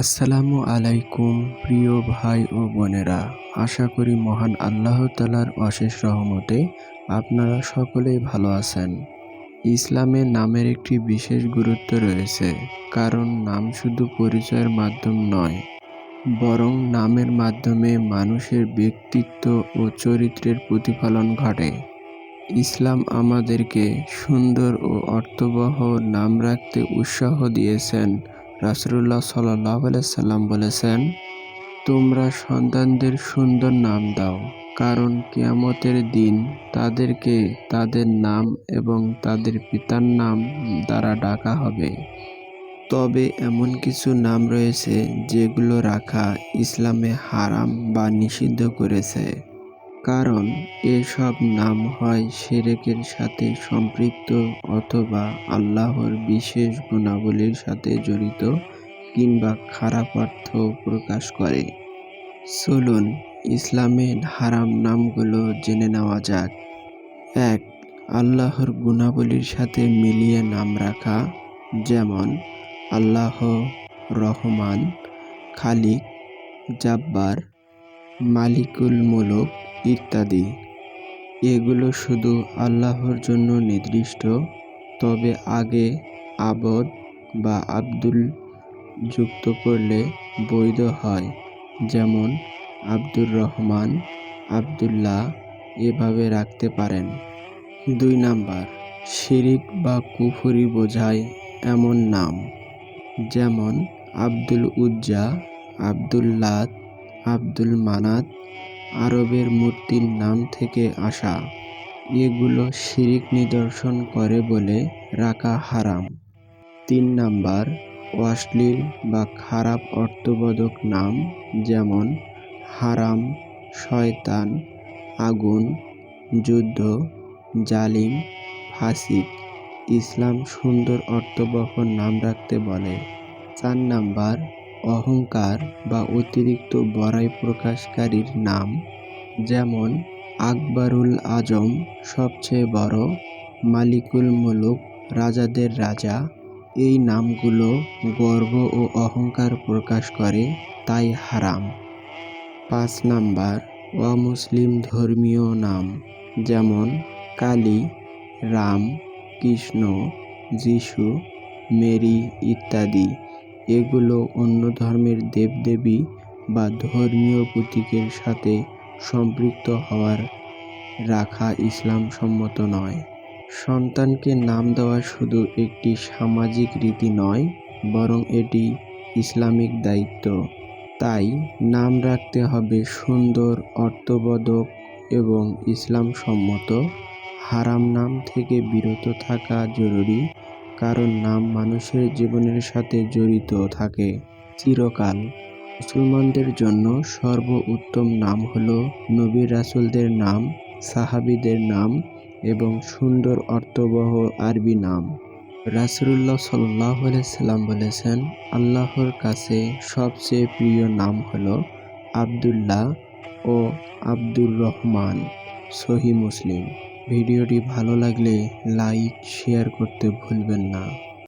আসসালামু আলাইকুম, প্রিয় ভাই ও বোনেরা। আশা করি মহান আল্লাহ তালার অশেষ রহমতে আপনারা সকলেই ভালো আছেন। ইসলামে নামের একটি বিশেষ গুরুত্ব রয়েছে, কারণ নাম শুধু পরিচয়ের মাধ্যম নয়, বরং নামের মাধ্যমে মানুষের ব্যক্তিত্ব ও চরিত্রের প্রতিফলন ঘটে। ইসলাম আমাদেরকে সুন্দর ও অর্থবহ নাম রাখতে উৎসাহ দিয়েছেন রাসুল্লাহ সাল্লাহ সাল্লাম বলেছেন, তোমরা সন্তানদের সুন্দর নাম দাও, কারণ কিয়ামতের দিন তাদেরকে তাদের নাম এবং তাদের পিতার নাম দ্বারা ডাকা হবে। তবে এমন কিছু নাম রয়েছে যেগুলো রাখা ইসলামে হারাম বা নিষিদ্ধ করেছে। কারণ এসব নাম হয় শিরেকের সাথে সম্পৃক্ত অথবা আল্লাহর বিশেষ গুণাবলীর সাথে জড়িত কিংবা খারাপ অর্থ প্রকাশ করে। চলুন, ইসলামের হারাম নামগুলো জেনে নেওয়া যাক। এক, আল্লাহর গুণাবলীর সাথে মিলিয়ে নাম রাখা, যেমন আল্লাহ, রহমান, খালিক, জাব্বার, মালিকুল মুলক ইত্যাদি। এগুলো শুধু আল্লাহর জন্য নির্দিষ্ট, তবে আগে আবদ বা আব্দুল যুক্ত করলে বৈধ হয়। যেমন, আব্দুর রহমান, আবদুল্লাহ এভাবে রাখতে পারেন। দুই নাম্বার, শিরিক বা কুফুরি বোঝায় এমন নাম। যেমন, আব্দুল উজ্জা আবদুল্লাত আব্দুল মানাত আরবের মূর্তির নাম থেকে আসা। এগুলো শিরিক নিদর্শন করে বলে রাখা হারাম। তিন নাম্বার, অশ্লীল বা খারাপ অর্থবোধক নাম যেমন হারাম, শয়তান, আগুন, যুদ্ধ, জালিম, ফাসিক। ইসলাম সুন্দর অর্থবহ নাম রাখতে বলে। চার নাম্বার অহংকার বা অতিরিক্ত বড়াই প্রকাশকারীর নাম, যেমন আকবরুল আজম সবচেয়ে বড়, মালিকুল মুলুক রাজাদের রাজা, এই নামগুলো গর্ব ও অহংকার প্রকাশ করে, তাই হারাম। পাঁচ নাম্বার, অমুসলিম ধর্মীয় নাম, যেমন কালী, রাম, কৃষ্ণ, যিশু, মেরি ইত্যাদি। এগুলো অন্য ধর্মের দেবদেবী বা ধর্মীয় প্রতীকের সাথে সম্পৃক্ত হওয়ার রাখা ইসলাম সম্মত নয়। সন্তানকে নাম দেওয়া শুধু একটি সামাজিক রীতি নয়, বরং এটি ইসলামিক দায়িত্ব। তাই নাম রাখতে হবে সুন্দর, অর্থবোধক এবং ইসলাম সম্মত। হারাম নাম থেকে বিরত থাকা জরুরি। কারণ নাম মানুষের জীবনের সাথে জড়িত থাকে। চিরকাল। মুসলমানদের জন্য সর্ব উত্তম নাম হল নবী রাসুলদের নাম, সাহাবিদের নাম এবং সুন্দর অর্থবহ আরবি নাম। রাসুল্লাহ সাল্লাহ সাল্লাম বলেছেন, আল্লাহর কাছে সবচেয়ে প্রিয় নাম হল আবদুল্লাহ ও আব্দুর রহমান। সহি মুসলিম। ভিডিওটি ভালো লাগলে লাইক শেয়ার করতে ভুলবেন না।